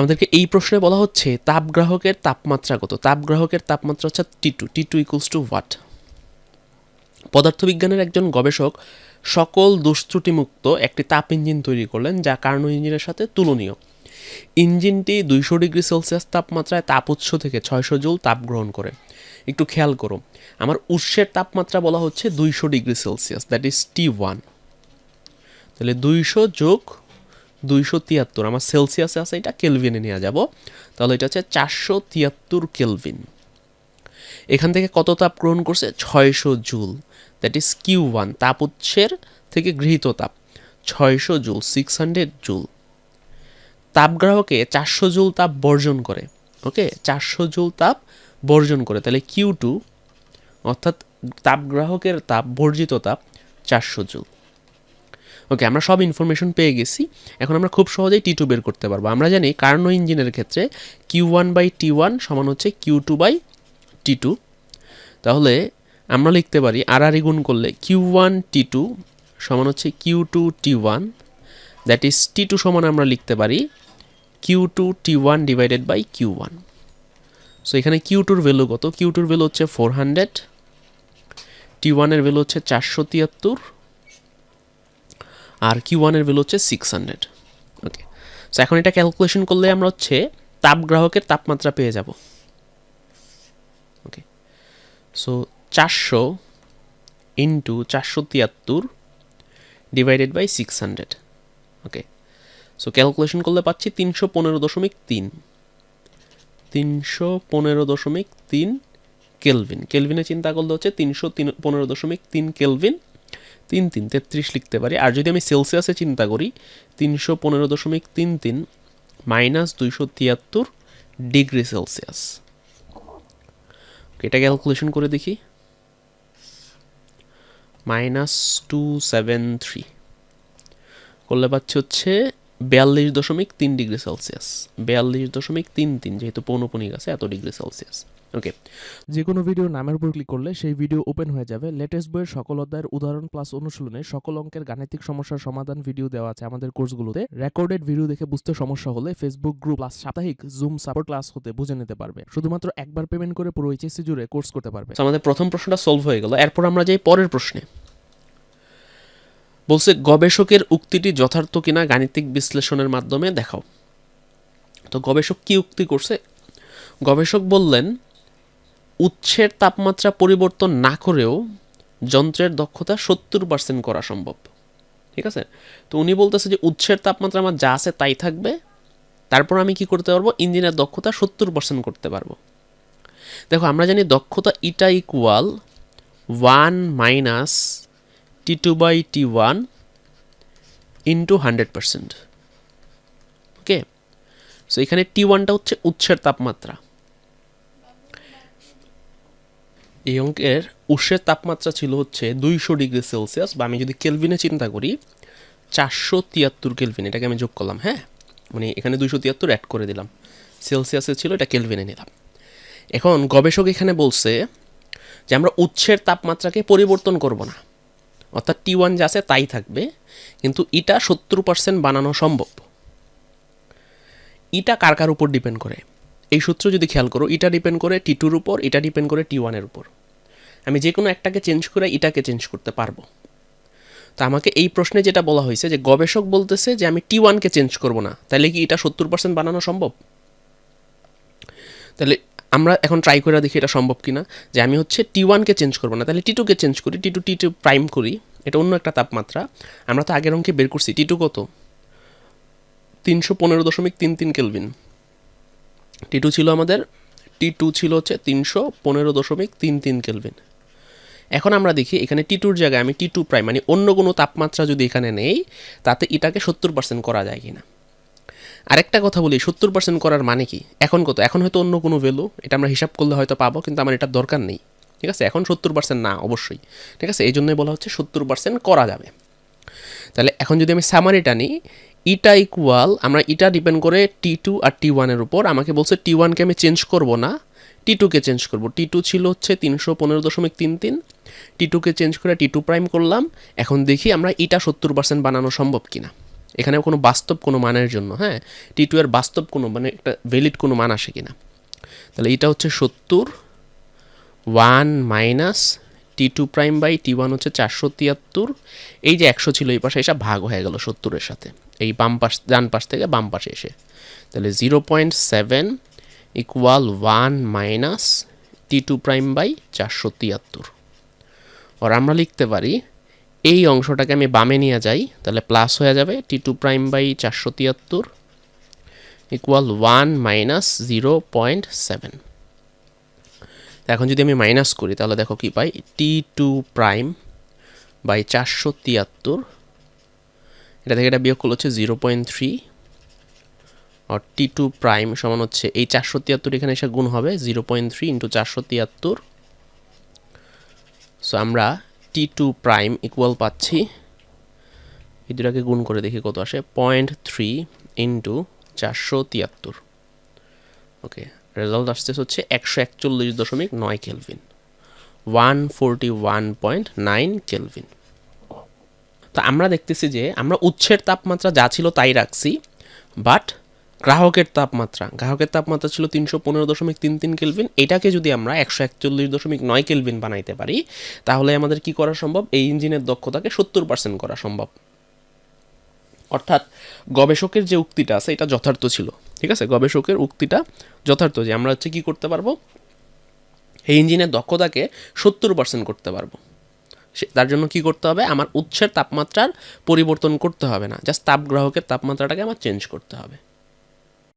আমাদেরকে এই প্রশ্নে বলা হচ্ছে তাপগ্রাহকের তাপমাত্রা কত? তাপগ্রাহকের তাপমাত্রা হচ্ছে T two T two equals two watt পদার্থবিজ্ঞানের একজন গবেষক সকল দুষ্ত্রুটিমুক্ত একটি তাপ ইঞ্জিন তৈরি করলেন যা কার্নো ইঞ্জিনের সাথে তুলনীয়। ইঞ্জিনটি দুইশো ডিগ্রি সেলসিয়াস তাপমাত্রায় তাপ উৎস থেকে ছয়শো জুল তাপ গ্রহণ করে। একটু খেয়াল করো, আমার উৎসের তাপমাত্রা বলা হচ্ছে দুইশো degree Celsius that is T one তাহলে দুইশো যোগ দুইশো তিয়াত্তর। আমার সেলসিয়াসে আছে, এটা কেলভিনে নেওয়া যাব। তাহলে এটা হচ্ছে চারশো তিয়াত্তর কেলভিন। এখান থেকে কত তাপ গ্রহণ করছে? ছয়শো joule. That is Q one তাপ উৎসের থেকে গৃহীত তাপ। ছয়শো জুল, সিক্স হান্ড্রেড জুল। তাপগ্রাহকে চারশো জুল তাপ বর্জন করে। ওকে চারশো জুল তাপ বর্জন করে। তাহলে কিউ টু, অর্থাৎ তাপগ্রাহকের তাপ, বর্জিত তাপ, চারশো জুল। ওকে আমরা সব ইনফরমেশন পেয়ে গেছি। এখন আমরা খুব সহজেই টি টু বের করতে পারব। আমরা জানি কার্নো ইঞ্জিনের ক্ষেত্রে Q one by T one সমান হচ্ছে Q two by T two তাহলে আমরা লিখতে পারি আর আর গুণ করলে কিউ ওয়ান টি টু সমান হচ্ছে Q two T one that is T two সমান আমরা লিখতে পারি Q two T one divided by Q one so এখানে কিউ টুর ভ্যালু কত? কিউ টুর ভ্যালু হচ্ছে ফোর হান্ড্রেড টি ওয়ানের ভ্যালু হচ্ছে চারশো তিয়াত্তর। আর কিউ ওয়ানের ভ্যালু হচ্ছে সিক্স হান্ড্রেড ওকে সো এখন এটা ক্যালকুলেশন করলে আমরা হচ্ছে তাপগ্রাহকের তাপমাত্রা পেয়ে যাব। ওকে সো চারশো ইন্টু চারশো তিয়াত্তর divided by six hundred okay so calculation করলে পাচ্ছি তিনশো পনেরো দশমিক তিন। তিনশো পনেরো দশমিক তিন কেলভিন কেলভিনে চিন্তা করলে হচ্ছে তিনশো তিন পনেরো দশমিক তিন কেলভিন তিন তিন, তেত্রিশ লিখতে পারি। আর যদি আমি সেলসিয়াসে চিন্তা করি, তিনশো পনেরো দশমিক তিন তিন মাইনাস দুইশো তিয়াত্তর ডিগ্রি সেলসিয়াস। এটা ক্যালকুলেশন করে দেখি। Minus two seven three. করলে পাচ্ছি হচ্ছে বিয়াল্লিশ দশমিক তিন ডিগ্রি সেলসিয়াস। বিয়াল্লিশ দশমিক তিন তিন যেহেতু পৌনপনিক আছে এত ডিগ্রি সেলসিয়াস। ওকে যে কোনো ভিডিও নামের উপর ক্লিক করলে সেই ভিডিও ওপেন হয়ে যাবে। লেটেস্ট বইয়ের সকল অধ্যায়ের উদাহরণ প্লাস অনুশীলনে সকল অঙ্কের গাণিতিক সমস্যার সমাধান ভিডিও দেওয়া আছে আমাদের কোর্সগুলোতে। রেকর্ডেড ভিডিও দেখে বুঝতে সমস্যা হলে ফেসবুক গ্রুপ প্লাস সাপ্তাহিক জুম সাপোর্ট ক্লাস হতে বুঝে নিতে পারবে। শুধুমাত্র একবার পেমেন্ট করে পুরো এইচএসসি জুড়ে কোর্স করতে পারবে। আমাদের প্রথম প্রশ্নটা সলভ হয়ে গেল। এরপর আমরা যাই পরের প্রশ্নে। বলছে, গবেষকের উক্তিটি যথার্থ কিনা গাণিতিক বিশ্লেষণের মাধ্যমে দেখাও। তো গবেষক কি উক্তি করছে? গবেষক বললেন, উৎসের তাপমাত্রা পরিবর্তন না করেও যন্ত্রের দক্ষতা সত্তর পার্সেন্ট করা সম্ভব। ঠিক আছে? তো উনি বলতেছে যে, উৎসের তাপমাত্রা আমার যা আছে তাই থাকবে, তারপর আমি কি করতে পারব? ইঞ্জিনের দক্ষতা সত্তর পার্সেন্ট করতে পারব। দেখো, আমরা জানি দক্ষতা eta equal one minus T two by T one into hundred percent okay so এখানে টি ওয়ানটা হচ্ছে উৎসের তাপমাত্রা। এই অঙ্কের উৎসের তাপমাত্রা ছিল হচ্ছে দুইশো ডিগ্রি সেলসিয়াস, বা আমি যদি কেলভিনে চিন্তা করি, চারশো তিয়াত্তর কেলভিন, এটাকে আমি যোগ করলাম হ্যাঁ? মানে এখানে দুইশো তিয়াত্তর অ্যাড করে দিলাম। সেলসিয়াসে ছিল, এটা কেলভিনে নিলাম। এখন গবেষক এখানে বলছে যে আমরা উৎসের তাপমাত্রাকে পরিবর্তন করব না। অর্থাৎ টি ওয়ান যা আছে তাই থাকবে, কিন্তু ইটা সত্তর পার্সেন্ট বানানো সম্ভব। ইটা কার কার উপর ডিপেন্ড করে? এই সূত্র যদি খেয়াল করো, ইটা ডিপেন্ড করে টি টুর উপর এটা ডিপেন্ড করে টি ওয়ানের উপর। আমি যে কোনো একটাকে চেঞ্জ করে ইটাকে চেঞ্জ করতে পারব। তা আমাকে এই প্রশ্নে যেটা বলা হয়েছে যে, গবেষক বলতেছে যে, আমি টি ওয়ানকে চেঞ্জ করব না। তাহলে কি এটা সত্তর পার্সেন্ট বানানো সম্ভব? তাহলে আমরা এখন ট্রাই করে দেখি এটা সম্ভব কিনা, যে আমি হচ্ছে টি ওয়ানকে চেঞ্জ করব না। তাহলে টি টুকে চেঞ্জ করি T two T two prime করি, এটা অন্য একটা তাপমাত্রা। আমরা তো আগের অঙ্কে বের করছি টি টু কত? তিনশো পনেরো দশমিক তিন তিন কেলভিন। টি টু ছিল আমাদের টি টু ছিল হচ্ছে তিনশো পনেরো দশমিক তিন তিন কেলভিন। এখন আমরা দেখি, এখানে টি টুর জায়গায় আমি টি টু প্রাইম মানে অন্য কোনো তাপমাত্রা যদি এখানে নেই, তাতে এটাকে সত্তর পার্সেন্ট করা যায় কিনা। আরেকটা কথা বলি, সত্তর পার্সেন্ট করার মানে কি? এখন কত? এখন হয়তো অন্য কোনো ভ্যালু এটা আমরা হিসাব করলে হয়তো পাবো, কিন্তু আমার এটার দরকার নেই। ঠিক আছে? এখন সত্তর পার্সেন্ট না, অবশ্যই। ঠিক আছে? এই জন্যই বলা হচ্ছে সত্তর পার্সেন্ট করা যাবে। তাহলে এখন যদি আমি সামারিটা নিই ইটা ইকুয়াল আমরা ইটা ডিপেন্ড করে টি টু আর টি ওয়ানের উপর, আমাকে বলছে টি ওয়ানকে আমি চেঞ্জ করব না টি টুকে চেঞ্জ করব। টি টু ছিল হচ্ছে তিনশো পনেরো দশমিক তিন তিন টি টুকে চেঞ্জ করে টি টু প্রাইম করলাম, এখন দেখি আমরা ইটা সত্তর পার্সেন্ট বানানো সম্ভব কিনা। এখানে কোনো বাস্তব কোনো মানের জন্য হ্যাঁ? টি টু এর বাস্তব কোনো মানে একটা ভ্যালিড কোনো মান আসে কিনা? তাহলে এটা হচ্ছে সত্তর one minus T two prime by T one হচ্ছে চারশো তিয়াত্তর। এই যে একশো ছিল এই পাশে এসে ভাগ হয়ে গেল সত্তরের সাথে। এই বাম পাশ, ডান পাশ থেকে বাম পাশে এসে। তাহলে zero point seven equal one minus T two prime by চারশো তিয়াত্তর। আর আমরা লিখতে পারি এই অংশটাকে আমি বামে নিয়ে যাই, তাহলে প্লাস হয়ে যাবে টি টু প্রাইম বাই চারশো তিয়াত্তর equal one minus zero point seven এখন যদি আমি মাইনাস করি, তাহলে দেখো কি পাই? টি টু প্রাইম বাই চারশো তিয়াত্তর, এটা থেকে এটা বিয়োগ করলে হচ্ছে জিরো পয়েন্ট থ্রি আর টি টু প্রাইম সমান হচ্ছে, এই চারশো তিয়াত্তর এখানে এসে গুণ হবে জিরো পয়েন্ট থ্রি ইন্টু চারশো তিয়াত্তর। সো আমরা টি টু প্রাইম ইকুয়াল পাচ্ছি। এই দুটাকে গুণ করে দেখি কত আসে। পয়েন্ট থ্রি ইন্টু চারশো তিয়াত্তর। ওকে রেজাল্ট আসতে হচ্ছে একশো একচল্লিশ দশমিক নয় Kelvin one forty one point nine Kelvin তো আমরা দেখতেছি যে আমরা উৎসের তাপমাত্রা যা ছিল তাই রাখছি বাট গ্রাহকের তাপমাত্রা। গ্রাহকের তাপমাত্রা ছিল তিনশো পনেরো দশমিক তিন তিন কেলভিন। এটাকে যদি আমরা একশো একচল্লিশ দশমিক নয় কেলভিন বানাইতে পারি, তাহলে আমাদের কি করা সম্ভব? এই ইঞ্জিনের দক্ষতাকে সত্তর পার্সেন্ট করা সম্ভব। অর্থাৎ গবেষকের যে উক্তিটা আছে, এটা যথার্থ ছিল। ঠিক আছে? গবেষকের উক্তিটা যথার্থ যে আমরা হচ্ছে কী করতে পারব? এই ইঞ্জিনের দক্ষতাকে সত্তর পার্সেন্ট করতে পারব। সে- তার জন্য কি করতে হবে? আমার উৎসের তাপমাত্রার পরিবর্তন করতে হবে না। জাস্ট তাপগ্রাহকের তাপমাত্রাটাকে আমার চেঞ্জ করতে হবে।